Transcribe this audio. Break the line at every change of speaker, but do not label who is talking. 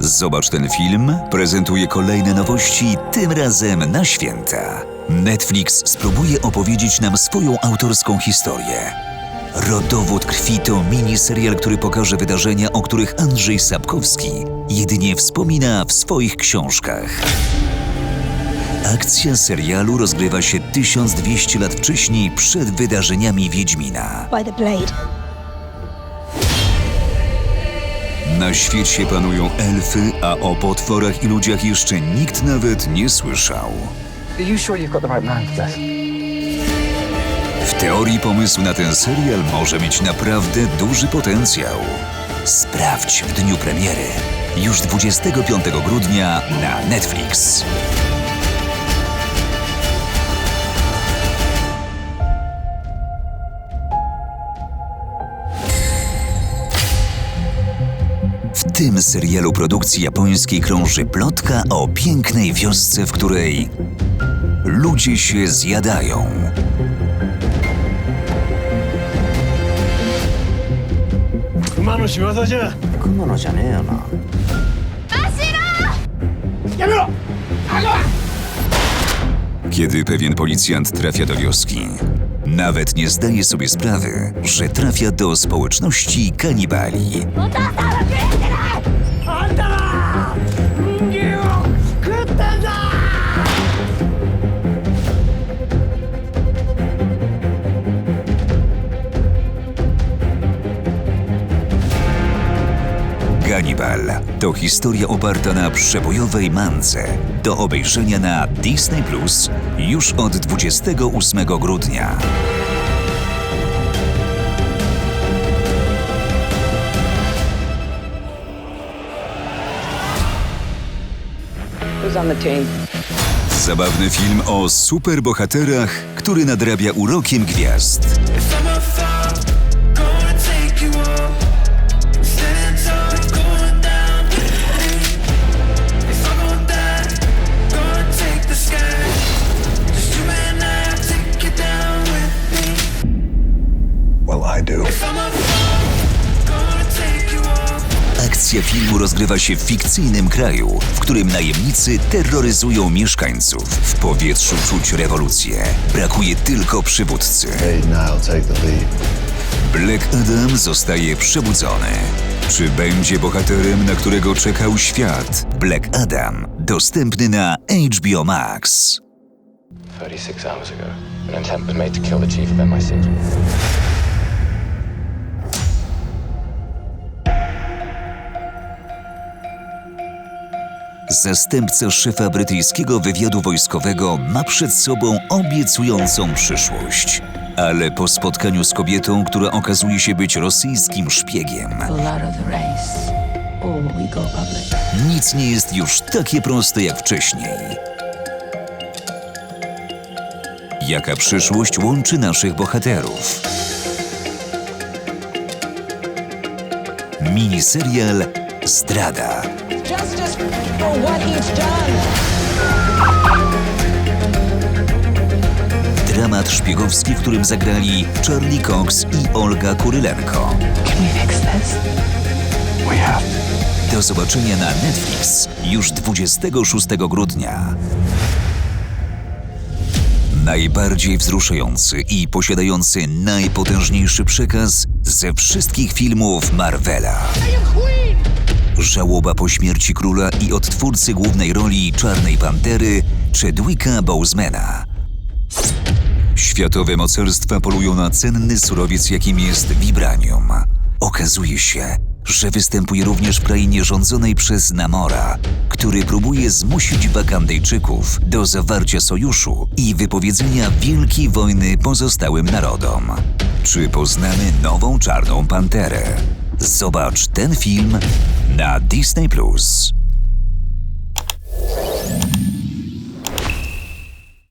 Zobacz ten film, prezentuje kolejne nowości, tym razem na święta. Netflix spróbuje opowiedzieć nam swoją autorską historię. Rodowód krwi to miniserial, który pokaże wydarzenia, o których Andrzej Sapkowski jedynie wspomina w swoich książkach. Akcja serialu rozgrywa się 1200 lat wcześniej przed wydarzeniami Wiedźmina.
by the blade.
Na świecie panują elfy, a o potworach i ludziach jeszcze nikt nawet nie słyszał. W teorii pomysł na ten serial może mieć naprawdę duży potencjał. Sprawdź w dniu premiery. Już 25 grudnia na Netflix. Tym serialu produkcji japońskiej krąży plotka o pięknej wiosce, w której ludzie się zjadają. Kiedy pewien policjant trafia do wioski, nawet nie zdaje sobie sprawy, że trafia do społeczności kanibali. Gannibal to historia oparta na przebojowej mance. Do obejrzenia na Disney Plus już od 28 grudnia. Zabawny film o superbohaterach, który nadrabia urokiem gwiazd. Akcja filmu rozgrywa się w fikcyjnym kraju, w którym najemnicy terroryzują mieszkańców. W powietrzu czuć rewolucję. Brakuje tylko przywódcy.
Hey, now take the lead.
Black Adam zostaje przebudzony. Czy będzie bohaterem, na którego czekał świat? Black Adam dostępny na HBO Max.
36 hours ago, an attempt was made to kill the chief of MI6.
Zastępca szefa brytyjskiego wywiadu wojskowego ma przed sobą obiecującą przyszłość. Ale po spotkaniu z kobietą, która okazuje się być rosyjskim szpiegiem,
public.
nic nie jest już takie proste jak wcześniej. Jaka przyszłość łączy naszych bohaterów? Miniserial Zdrada. Dramat szpiegowski, w którym zagrali Charlie Cox i Olga Kurylenko. Do zobaczenia na Netflix już 26 grudnia. Najbardziej wzruszający i posiadający najpotężniejszy przekaz ze wszystkich filmów Marvela. Żałoba po śmierci króla i odtwórcy głównej roli Czarnej Pantery Chadwicka Bosemana. Światowe mocarstwa polują na cenny surowiec, jakim jest vibranium. Okazuje się, że występuje również w krainie rządzonej przez Namora, który próbuje zmusić Wakandyjczyków do zawarcia sojuszu i wypowiedzenia wielkiej wojny pozostałym narodom. Czy poznamy nową czarną panterę? Zobacz ten film na Disney Plus.